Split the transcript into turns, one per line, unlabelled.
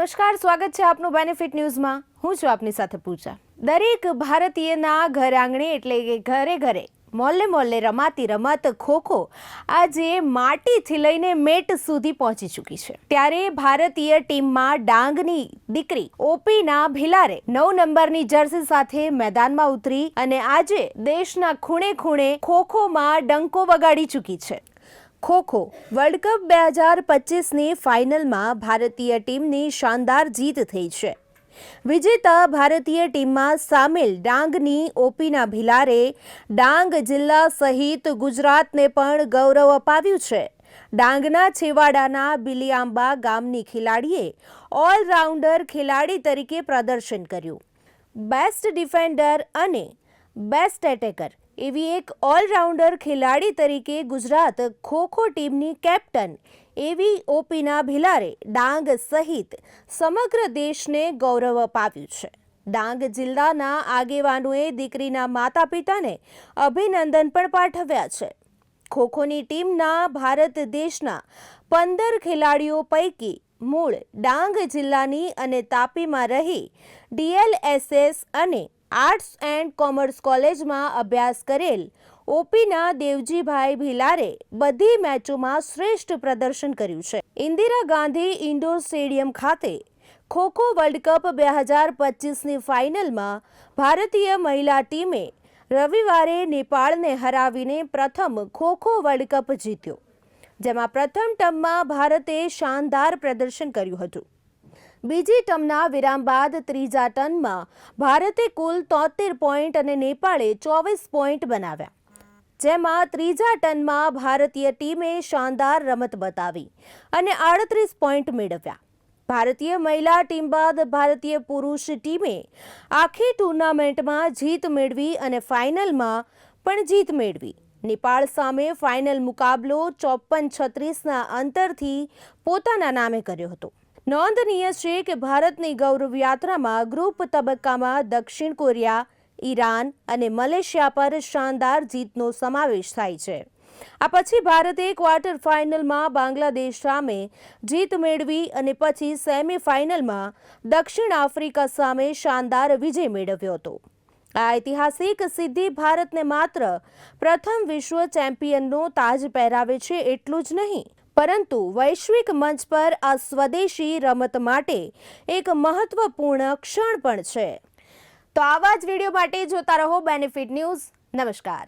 નમસ્કાર, સ્વાગત છે આપનું બેનિફિટ ન્યૂઝમાં હું છું આપની સાથે પૂજા. દરેક ભારતીયના ઘર આંગણે એટલે કે ઘરે ઘરે, મોલ્લે મોલ્લે રમાતી રમત ખોખો આજે માટીથી લઈને મેટ સુધી પહોંચી ચૂકી છે. ત્યારે ભારતીય ટીમમાં ડાંગની દીકરી ઓપીના ભિલારે નવ નંબરની જર્સી સાથે મેદાનમાં ઉતરી અને આજે દેશના ખૂણે ખૂણે ખોખોમાં ડંકો વગાડી ચૂકી છે. ખોખો. વર્લ્ડ કપ બે હજાર પચીસની ફાઇનલમાં ભારતીય ટીમની શાનદાર જીત થઈ છે. વિજેતા ભારતીય ટીમમાં સામેલ ડાંગની ઓપીના ભિલારે ડાંગ જિલ્લા સહિત ગુજરાતને પણ ગૌરવ અપાવ્યું છે. ડાંગના છેવાડાના બિલિયાંબા ગામની ખેલાડીએ ઓલરાઉન્ડર ખેલાડી તરીકે પ્રદર્શન કર્યું. બેસ્ટ ડિફેન્ડર અને બેસ્ટ એટેકર. એવી એક ઓલરાઉન્ડર ખેલાડી તરીકે ગુજરાત ખોખો ટીમની કેપ્ટન. એવી ઓપીના ભિલારે ડાંગ સહિત સમગ્ર દેશને ગૌરવ અપાવ્યું છે. ડાંગ જિલ્લાના આગેવાનોએ દીકરીના માતા પિતાને અભિનંદન પણ પાઠવ્યા છે. ખોખોની ટીમના ભારત દેશના પંદર ખેલાડીઓ પૈકી મૂળ ડાંગ જિલ્લાની અને તાપીમાં રહી ડીએલએસએસ અને આર્ટ્સ એન્ડ કોમર્સ કોલેજમાં અભ્યાસ કરેલ ઓપીના દેવજીભાઈ ભિલારે બધી મેચોમાં શ્રેષ્ઠ પ્રદર્શન કર્યું છે. ઇન્દિરા ગાંધી ઇન્ડોર સ્ટેડિયમ ખાતે ખોખો વર્લ્ડ કપ બે હજાર પચીસની ફાઇનલમાં ભારતીય મહિલા ટીમે રવિવારે નેપાળને હરાવીને પ્રથમ ખોખો વર્લ્ડ કપ જીત્યો, જેમાં પ્રથમ ટર્મમાં ભારતે શાનદાર પ્રદર્શન કર્યું હતું. બીજી ટર્મના વિરામ બાદ ત્રીજા ટર્નમાં ભારતે કુલ તોતેર પોઈન્ટ અને નેપાળે ચોવીસ પોઈન્ટ બનાવ્યા. જેમાં ત્રીજા ટર્નમાં ભારતીય ટીમે શાનદાર રમત બતાવી અને આડત્રીસ પોઈન્ટ મેળવ્યા. ભારતીય મહિલા ટીમ બાદ ભારતીય પુરુષ ટીમે આખી ટુર્નામેન્ટમાં જીત મેળવી અને ફાઇનલમાં પણ જીત મેળવી. નેપાળ સામે ફાઇનલ મુકાબલો ચોપન છત્રીસના અંતરથી પોતાના નામે કર્યો હતો. નોંધનીય છે કે ભારતની ગૌરવ યાત્રામાં ગ્રુપ તબક્કામાં દક્ષિણ કોરિયા, ઈરાન અને મલેશિયા પર શાનદાર જીતનો સમાવેશ થાય છે. આ પછી ભારતે ક્વાર્ટર ફાઇનલમાં બાંગ્લાદેશ સામે જીત મેળવી અને પછી સેમીફાઇનલમાં દક્ષિણ આફ્રિકા સામે શાનદાર વિજય મેળવ્યો હતો. આ ઐતિહાસિક સિદ્ધિ ભારતને માત્ર પ્રથમ વિશ્વ ચેમ્પિયનનો તાજ પહેરાવે છે એટલું જ નહીં પરંતુ વૈશ્વિક મંચ પર આ સ્વદેશી રમત માટે એક મહત્વપૂર્ણ ક્ષણ પણ છે. તો આવા જ વીડિયો માટે જોતા રહો બેનિફિટ ન્યૂઝ નમસ્કાર.